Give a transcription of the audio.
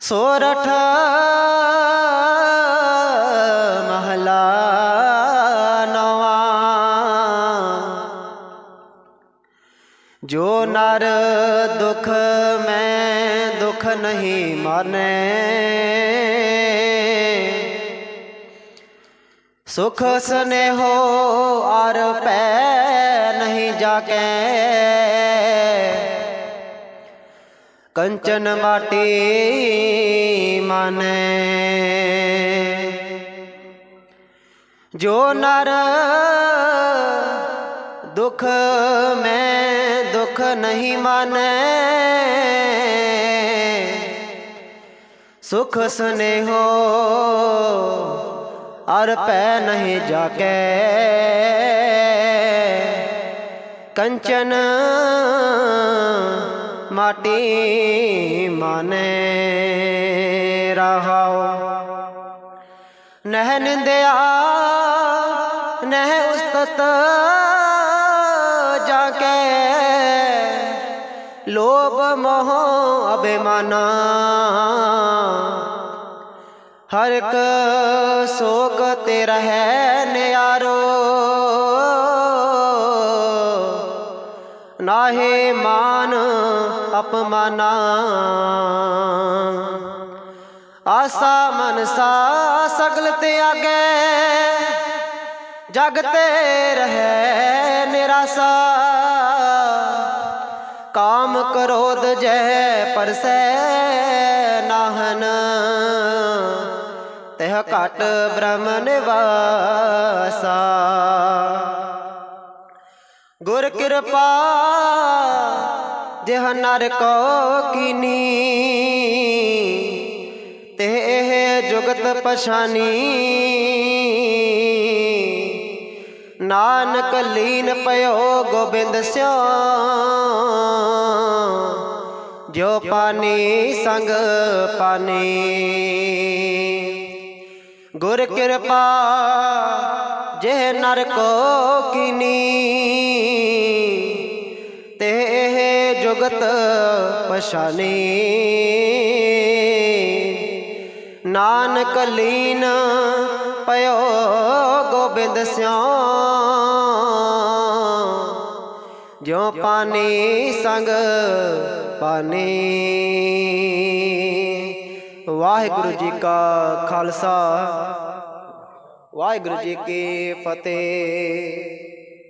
ਸੋਰਠ ਮਹਲਾ ਨਵਾ। ਜੋ ਨਰ ਦੁਖ ਮੈਂ ਦੁਖ ਨਹੀਂ ਮਾਨੈ। ਸੁਖ ਸਨੇਹੋ ਅਰ ਪੈ ਨਹੀਂ ਜਾਕੈ। ਕੰਚਨ ਮਾਟੀ ਮਾਨੈ। ਜੋ ਨਰ ਦੁਖ ਮੈਂ ਦੁਖ ਨਹੀਂ ਮਾਨੈ। ਸੁਖ ਸਨੇਹੋ ਅਰ ਪੈ ਨਹੀਂ ਜਾਕੈ। ਕੰਚਨ ਮਾਟੀ ਮਾਨੇ ਰਹਾਓ। ਨਹਿ ਨਿੰਦਿਆ, ਨਹਿ ਉਸਤਤ ਜਾ ਕੇ ਲੋਭ ਮੋਹ ਅਭਿਮਾਨਾ। ਹਰ ਇੱਕ ਸੋਕ ਤੇ ਰਹੈ ਨਿਆਰੋ। ਨਾਹੇ ਮਾਨ ਅਪਮਾਨਾ। ਆਸਾ ਮਨਸਾ ਸਗਲ ਤਿਆਗੈ ਜਗ ਤੇ ਰਹੈ ਨਿਰਾਸਾ। ਕਾਮ ਕਰੋਧ ਜੈ ਪਰਸੈ ਨਾਹਨ, ਤਹ ਘਟ ਬ੍ਰਹਮ ਨਿਵਾਸਾ। ਗੁਰ ਕਿਰਪਾ, ਜਿਹ ਨਰ ਕੋ ਕੀਨੀ। ਤੇ ਇਹ ਜੁਗਤ ਪਛਾਨੀ। ਨਾਨਕ ਲੀਨ ਪਇਓ ਗੋਬਿੰਦ ਸਿਓ ਜੋ ਪਾਨੀ ਸੰਗ ਪਾਨੀ। ਗੁਰ ਕਿਰਪਾ ਜੇ ਨਰ ਕੋ ਕੀਨੀ, ਤੇ ਇਹ ਜੁਗਤ ਪਛਾਨੀ। ਨਾਨਕ ਲੀਨ ਪਇਓ ਗੋਬਿੰਦ ਸਿਓ ਜੋ ਪਾਣੀ ਸੰਗ ਪਾਨੀ ਵਾਹਿਗੁਰੂ ਜੀ ਕਾ ਖਾਲਸਾ। ਵਾਹਿਗੁਰੂ ਜੀ ਕੀ ਫਤਿਹ।